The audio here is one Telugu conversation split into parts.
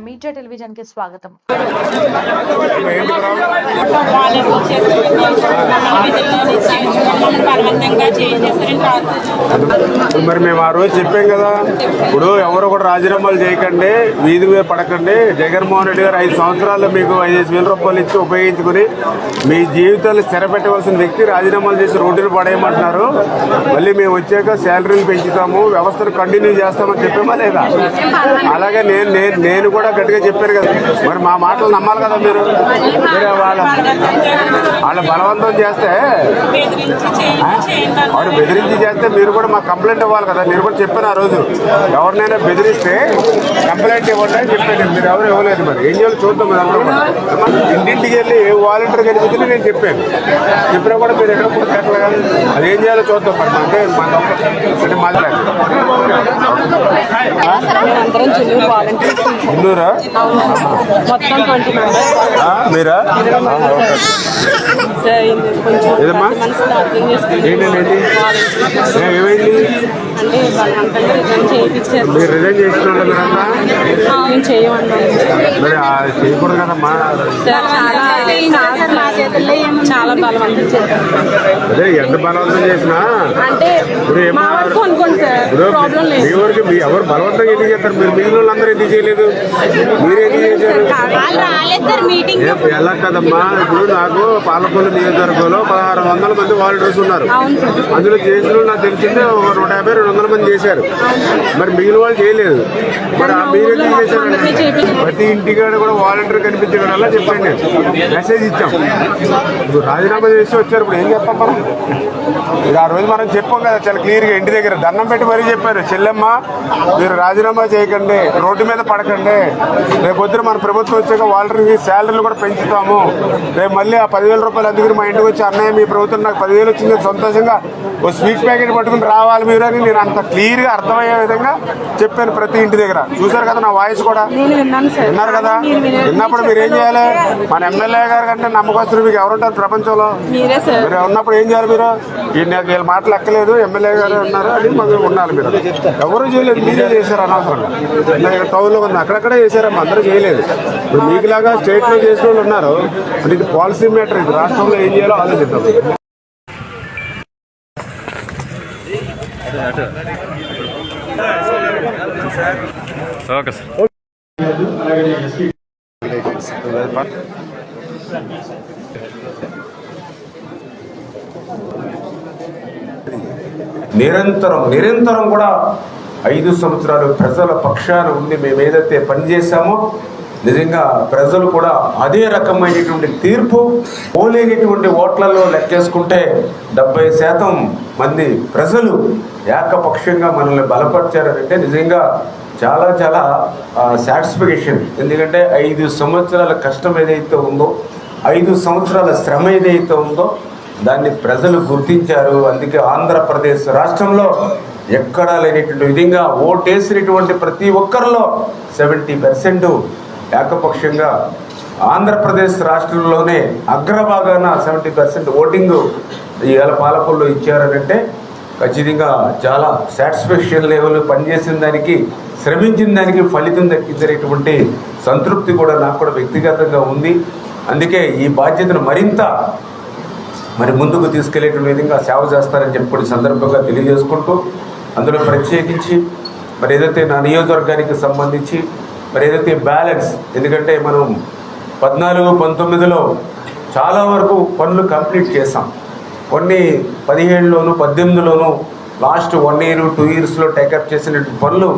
నమస్కారం మీడియా టెలివిజన్కి స్వాగతం. మరి మేము ఆ రోజు చెప్పాం కదా ఇప్పుడు ఎవరు కూడా రాజీనామాలు చేయకండి వీధి మీద పడకండి. జగన్మోహన్ రెడ్డి గారు ఐదు సంవత్సరాల్లో మీకు ఐదేసి వేల రూపాయలు ఇచ్చి ఉపయోగించుకుని మీ జీవితాలు స్థిరపెట్టవలసిన వ్యక్తి రాజీనామాలు చేసి రోడ్డును పడేయమంటున్నారు. మళ్ళీ మేము వచ్చాక శాలరీలు పెంచుతాము వ్యవస్థను కంటిన్యూ చేస్తామని చెప్పామా లేదా? అలాగే నేను నేను నేను కూడా గట్టిగా చెప్పారు కదా. మరి మా మాటలు నమ్మాలి కదా మీరు? వాళ్ళ వాళ్ళ బలవంతం చేస్తే వాడు బెదిరించి చేస్తే మీరు కూడా మాకు కంప్లైంట్ ఇవ్వాలి కదా. మీరు కూడా చెప్పాను ఆ రోజు. ఎవరినైనా బెదిరిస్తే కంప్లైంట్ ఇవ్వండి అని చెప్పాను మీరు ఎవరు ఇవ్వలేదు మరి. ఏం చేయాలి చూద్దాం మీరు అందరూ కూడా. ఇంటింటికి వెళ్ళి వాలంటీర్ కనిపించింది నేను చెప్పాను. చెప్పినా కూడా మీరు ఎక్కడ కూడా పెట్టలేదు అది ఏం చేయాలో చూద్దాం మరి. అంటే మా తప్పు. అంటే ఆ, మీరా? ఏదమ్మా? ఏంటండి? ఏమైంది? అంటే బలవంతంగా రిజైన్ చేయించారు? మీరు రిజైన్ మీరంతా మరి చేయకూడదు కదమ్మా సార్ చాలా చాలా బలవంతం చేశారు అదే ఎంత బలవంతం చేసినా? అంటే ఇప్పుడు ఏమన్నా- మా వరకు అనుకోండి సార్ ఇప్పుడు ప్రాబ్లం మీ లేదు వరకు మీ ఎవరు బలవంతంగా ఎందుకు చేస్తారు? మీరు మిగిలిన వాళ్ళందరూ ఎందుకు చేయలేదు? మీరు ఎందుకు చేశారు? వాళ్ళు రాలేదు సార్ మీటింగ్ ఏ- ఎలా కదమ్మా? ఇప్పుడు నాకు పాలకొల్లు నియోజకవర్గంలో పదహారు వందల మంది వాలంటీర్స్ ఉన్నారు. అందులో చేసిన వాళ్ళు నాకు తెలిసిందే ఒక నూట యాభై రెండు వందల మంది చేశారు. మరి మిగిలిన వాళ్ళు చేయలేదు. మరి ఆ మీరు చేశారు ప్రతి ఇంటికాడ కూడా వాలంటీర్ కనిపించడం వల్ల చెప్పండి నేను. మెసేజ్ ఇచ్చాం. ఇప్పుడు రాజీనామా చేసి వచ్చారు ఇప్పుడు ఏం చెప్పాం మనం? ఇది ఆ రోజు మనం చెప్పాం కదా చాలా క్లియర్గా ఇంటి దగ్గర దండం పెట్టి మరీ చెప్పారు. చెల్లెమ్మ మీరు రాజీనామా చేయకండి రోడ్డు మీద పడకండి. రేపు పొద్దున మన ప్రభుత్వం వచ్చాక వాలంటీర్కి శాలరీలు కూడా పెంచుతాము. రేపు మళ్ళీ ఆ పదివేల రూపాయలు అందుకని మా ఇంటికి వచ్చి అన్నయ్య మీ ప్రభుత్వం నాకు పదివేలు వచ్చింది సంతోషంగా ఓ స్వీట్ ప్యాకెట్ పట్టుకుని రావాలి మీరు అని నేను అంత క్లియర్గా అర్థమయ్యే విధంగా చెప్పాను ప్రతి ఇంటి దగ్గర. చూశారు కదా నా వాయిస్ కూడా? విన్నారు కదా? విన్నప్పుడు మీరు ఏం చేయాలి? మన ఎమ్మెల్యే గారు కంటే నమ్మకస్తులు మీకు ఎవరుంటారు ప్రపంచంలో? మీరే ఉన్నప్పుడు ఏం చేయాలి మీరు? వీళ్ళ మాటలు ఎక్కలేదు ఎమ్మెల్యే గారు ఉన్నారు అని మాకు ఉండాలి మీరు. ఎవరు చేయలేదు మీరే చేశారు అనవసరంగా. టౌన్లో ఉంది అక్కడక్కడే చేశారమ్మా అందరూ చేయలేదు. ఇప్పుడు మీకులాగా స్టేట్లో చేసిన వాళ్ళు ఉన్నారు. ఇది పాలసీ మ్యాటర్ ఇది రాష్ట్రంలో ఏం చేయాలో ఆలోచిద్దాం. Okay sir. నిరంతరం నిరంతరం కూడా ఐదు సంవత్సరాలు ప్రజల పక్షాన ఉండి మేము ఏదైతే పనిచేశామో నిజంగా ప్రజలు కూడా అదే రకమైనటువంటి తీర్పు పోలేనటువంటి ఓట్లలో లెక్కేసుకుంటే డెబ్బై శాతం మంది ప్రజలు ఏకపక్షంగా మనల్ని బలపరిచారంటే నిజంగా చాలా చాలా సాటిస్ఫికేషన్ ఎందుకంటే ఐదు సంవత్సరాల కష్టం ఏదైతే ఉందో ఐదు సంవత్సరాల శ్రమ ఏదైతే ఉందో దాన్ని ప్రజలు గుర్తించారు. అందుకే ఆంధ్రప్రదేశ్ రాష్ట్రంలో ఎక్కడా లేనటువంటి విధంగా ఓటేసినటువంటి ప్రతి ఒక్కరిలో సెవెంటీ పర్సెంట్ ఏకపక్షంగా ఆంధ్రప్రదేశ్ రాష్ట్రంలోనే అగ్రభాగాన సెవెంటీ పర్సెంట్ ఓటింగ్ ఇవాళ పాలకుల్లో ఇచ్చారనంటే ఖచ్చితంగా చాలా సాటిస్ఫాక్షన్ లెవెల్ పనిచేసిన దానికి శ్రమించిన దానికి ఫలితం దక్కించేటువంటి సంతృప్తి కూడా నాకు కూడా వ్యక్తిగతంగా ఉంది. అందుకే ఈ బాధ్యతను మరింత మరి ముందుకు తీసుకెళ్ళేటువంటి విధంగా సేవ చేస్తారని చెప్పి సందర్భంగా తెలియజేసుకుంటూ అందులో ప్రత్యేకించి మరి ఏదైతే నా నియోజకవర్గానికి సంబంధించి మరి ఏదైతే బ్యాలెన్స్ ఎందుకంటే మనం పద్నాలుగు పంతొమ్మిదిలో చాలా వరకు పనులు కంప్లీట్ చేసాం కొన్ని పదిహేడులోను పద్దెనిమిదిలోను లాస్ట్ వన్ ఇయర్ టూ ఇయర్స్లో టేకప్ చేసిన పనులు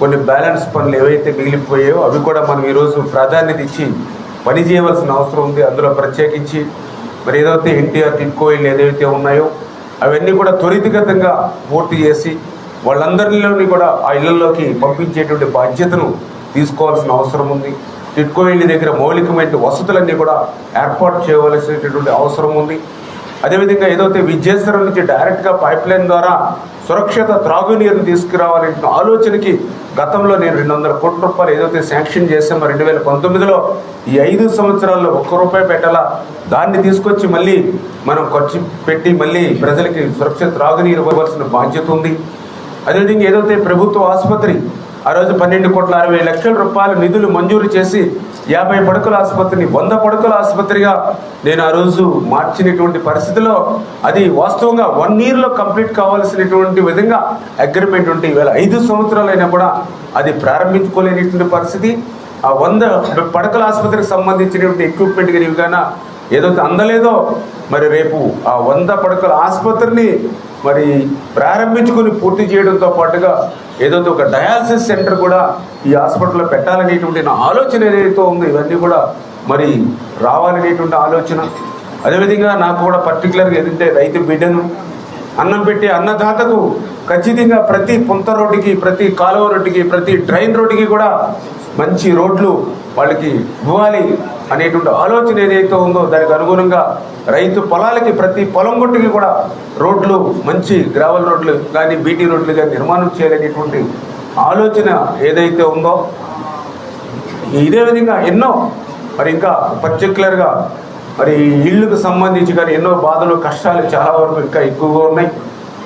కొన్ని బ్యాలెన్స్ పనులు ఏవైతే మిగిలిపోయాయో అవి కూడా మనం ఈరోజు ప్రాధాన్యత ఇచ్చి పని చేయవలసిన అవసరం ఉంది. అందులో ప్రత్యేకించి మరి ఏదైతే ఎన్టీఆర్ టిట్కోయిల్ ఏదైతే ఉన్నాయో అవన్నీ కూడా త్వరితగతంగా పూర్తి చేసి వాళ్ళందరిలోని కూడా ఆ ఇళ్ళలోకి పంపించేటువంటి బాధ్యతను తీసుకోవాల్సిన అవసరం ఉంది. టిట్కోయిల్ దగ్గర మౌలికమైన వసతులన్నీ కూడా ఏర్పాటు చేయవలసినటువంటి అవసరం ఉంది. అదేవిధంగా ఏదైతే విజయేశ్వరం నుంచి డైరెక్ట్గా పైప్ లైన్ ద్వారా సురక్షిత త్రాగునీరుని తీసుకురావాలనే ఆలోచనకి గతంలో నేను రెండు వందల కోట్ల రూపాయలు ఏదైతే శాంక్షన్ చేసామో రెండు వేల పంతొమ్మిదిలో ఈ ఐదు సంవత్సరాల్లో ఒక్క రూపాయి పెట్టాలా? దాన్ని తీసుకొచ్చి మళ్ళీ మనం ఖర్చు పెట్టి మళ్ళీ ప్రజలకి సురక్షిత త్రాగునీరు ఇవ్వవలసిన బాధ్యత ఉంది. అదేవిధంగా ఏదైతే ప్రభుత్వ ఆసుపత్రి ఆ రోజు పన్నెండు కోట్ల అరవై లక్షల రూపాయల నిధులు మంజూరు చేసి యాభై పడకల ఆసుపత్రిని వంద పడకల ఆసుపత్రిగా నేను ఆ రోజు మార్చినటువంటి పరిస్థితిలో అది వాస్తవంగా వన్ ఇయర్లో కంప్లీట్ కావాల్సినటువంటి విధంగా అగ్రిమెంట్ ఉంటే ఈవేళ ఐదు సంవత్సరాలైనా కూడా అది ప్రారంభించుకోలేనటువంటి పరిస్థితి. ఆ వంద పడకల ఆసుపత్రికి సంబంధించినటువంటి ఎక్విప్మెంట్ కానీ ఇవి ఏదైతే అందలేదో మరి రేపు ఆ వంద పడకల ఆసుపత్రిని మరి ప్రారంభించుకుని పూర్తి చేయడంతో పాటుగా ఏదైతే ఒక డయాలసిస్ సెంటర్ కూడా ఈ హాస్పిటల్లో పెట్టాలనేటువంటి నా ఆలోచన ఏదైతే ఉందో ఇవన్నీ కూడా మరి రావాలనేటువంటి ఆలోచన. అదేవిధంగా నాకు కూడా పర్టికులర్గా ఏదంటే రైతు బిడ్డను అన్నం పెట్టే అన్నదాతకు ఖచ్చితంగా ప్రతి పుంత రోడ్డుకి ప్రతి కాలువ రోడ్డుకి ప్రతి డ్రైన్ రోడ్డుకి కూడా మంచి రోడ్లు వాళ్ళకి ఇవ్వాలి. అనేటువంటి ఆలోచన ఏదైతే ఉందో దానికి అనుగుణంగా రైతు పొలాలకి ప్రతి పొలం కొట్టుకి కూడా రోడ్లు మంచి గ్రావెల్ రోడ్లు కానీ బీటీ రోడ్లు కానీ నిర్మాణం చేయాలనేటువంటి ఆలోచన ఏదైతే ఉందో ఇదే విధంగా ఎన్నో మరి ఇంకా పర్టికులర్గా మరి ఈ ఇళ్ళకు సంబంధించి కానీ ఎన్నో బాధలు కష్టాలు చాలా వరకు ఇంకా ఎక్కువగా ఉన్నాయి.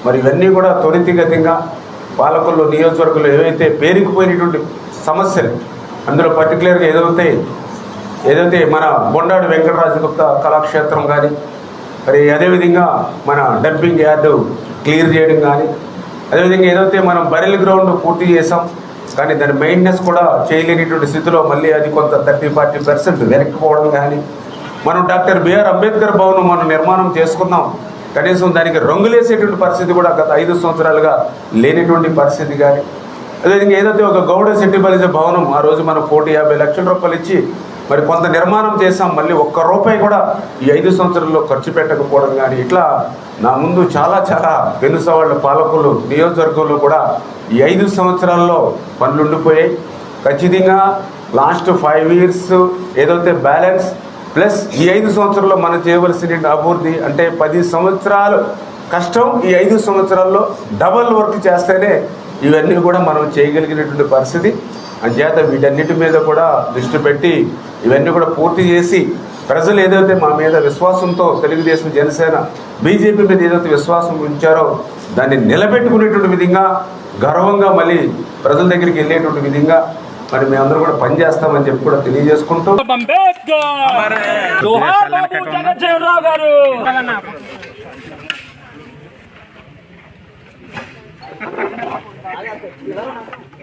మరి ఇవన్నీ కూడా త్వరితగతిగా పాలకుల్లో నియోజకవర్గంలో ఏవైతే పేరుకుపోయినటువంటి సమస్యలు అందులో పర్టికులర్గా ఏదైతే ఏదైతే మన బొండాడు వెంకటరాజు గుప్త కళాక్షేత్రం కానీ మరి అదేవిధంగా మన డంపింగ్ యార్డు క్లియర్ చేయడం కానీ అదేవిధంగా ఏదైతే మనం బరెల్ గ్రౌండ్ పూర్తి చేసాం కానీ దాని మెయింటెనెన్స్ కూడా చేయలేనిటువంటి స్థితిలో మళ్ళీ అది కొంత థర్టీ ఫార్టీ పర్సెంట్ వెనక్కిపోవడం కానీ మనం డాక్టర్ బిఆర్ అంబేద్కర్ భవన్ మనం నిర్మాణం చేసుకున్నాం కనీసం దానికి రంగులేసేటువంటి పరిస్థితి కూడా గత ఐదు సంవత్సరాలుగా లేనటువంటి పరిస్థితి కానీ అదేవిధంగా ఏదైతే ఒక గౌడ సెట్టిపల్లి భవనం ఆ రోజు మనం కోటి యాభై లక్షల రూపాయలు ఇచ్చి మరి కొంత నిర్మాణం చేసాం మళ్ళీ ఒక్క రూపాయి కూడా ఈ ఐదు సంవత్సరాల్లో ఖర్చు పెట్టకపోవడం కానీ ఇట్లా నా ముందు చాలా చాలా వెనుసవాళ్ళ పాలకులు నియోజకవర్గంలో కూడా ఈ ఐదు సంవత్సరాల్లో పనులు ఉండిపోయాయి. ఖచ్చితంగా లాస్ట్ ఫైవ్ ఇయర్స్ ఏదైతే బ్యాలెన్స్ ప్లస్ ఈ ఐదు సంవత్సరాల్లో మనం చేయవలసిన అభివృద్ధి అంటే పది సంవత్సరాలు కష్టం ఈ ఐదు సంవత్సరాల్లో డబల్ వర్క్ చేస్తేనే ఇవన్నీ కూడా మనం చేయగలిగినటువంటి పరిస్థితి. అంచేత వీటన్నిటి మీద కూడా దృష్టి పెట్టి ఇవన్నీ కూడా పూర్తి చేసి ప్రజలు ఏదైతే మా మీద విశ్వాసంతో తెలుగుదేశం జనసేన బీజేపీ మీద ఏదైతే విశ్వాసం ఉంచారో దాన్ని నిలబెట్టుకునేటువంటి విధంగా గర్వంగా మళ్ళీ ప్రజల దగ్గరికి వెళ్ళేటువంటి విధంగా మరి మేమందరం కూడా పనిచేస్తామని చెప్పి కూడా తెలియజేసుకుంటూ అంబేద్కర్!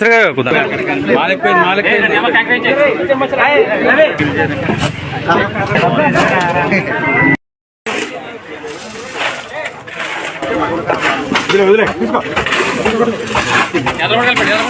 రావు గారు నాకే అడ్రు నువ్వు ఎవరికెళ్ళ మేస్త్రి గారు కుదర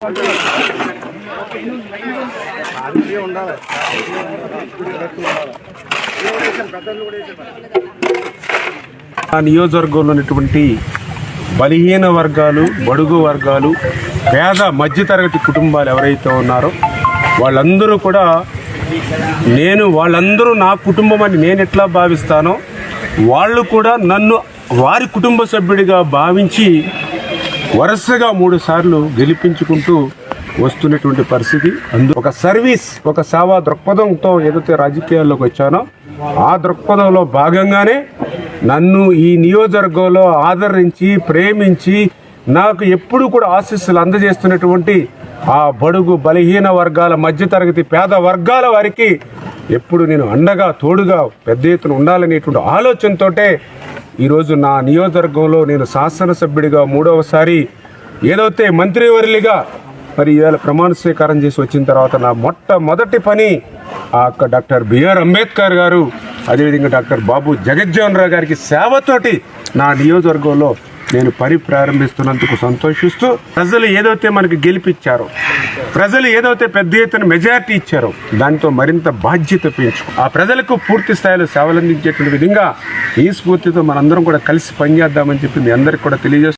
మాలిపోయింది మాలిపోయింది అదే ఉండాలి. ఆ నియోజకవర్గంలో ఉన్నటువంటి బలహీన వర్గాలు బడుగు వర్గాలు పేద మధ్యతరగతి కుటుంబాలు ఎవరైతే ఉన్నారో వాళ్ళందరూ కూడా నేను వాళ్ళందరూ నా కుటుంబం అని నేను ఎట్లా భావిస్తానో వాళ్ళు కూడా నన్ను వారి కుటుంబ సభ్యుడిగా భావించి వరుసగా మూడు సార్లు గెలిపించుకుంటూ వస్తున్నటువంటి పరిస్థితి. అందు ఒక సర్వీస్ ఒక సేవా దృక్పథంతో ఏదైతే రాజకీయాల్లోకి వచ్చానో ఆ దృక్పథంలో భాగంగానే నన్ను ఈ నియోజకవర్గంలో ఆదరించి ప్రేమించి నాకు ఎప్పుడు కూడా ఆశీస్సులు అందజేస్తున్నటువంటి ఆ బడుగు బలహీన వర్గాల మధ్యతరగతి పేద వర్గాల వారికి ఎప్పుడు నేను అండగా తోడుగా పెద్ద ఎత్తున ఉండాలనేటువంటి ఆలోచనతోటే ఈరోజు నా నియోజకవర్గంలో నేను శాసనసభ్యుడిగా మూడవసారి ఏదైతే మంత్రివర్యులుగా మరి ఇవాళ ప్రమాణ స్వీకారం చేసి వచ్చిన తర్వాత నా మొట్టమొదటి పని ఆ యొక్క డాక్టర్ బిఆర్ అంబేద్కర్ గారు అదేవిధంగా డాక్టర్ బాబు జగజ్జీవన్ రావు గారికి సేవతోటి నా నియోజకవర్గంలో నేను పని ప్రారంభిస్తున్నందుకు సంతోషిస్తూ ప్రజలు ఏదైతే మనకి గెలిపించారో ప్రజలు ఏదైతే పెద్ద ఎత్తున మెజారిటీ ఇచ్చారో దాంతో మరింత బాధ్యత పెంచు ఆ ప్రజలకు పూర్తి స్థాయిలో సేవలందించేటువంటి విధంగా ఈ స్ఫూర్తితో మనందరం కూడా కలిసి పనిచేద్దామని చెప్పి మీ అందరికి కూడా తెలియజేస్తూ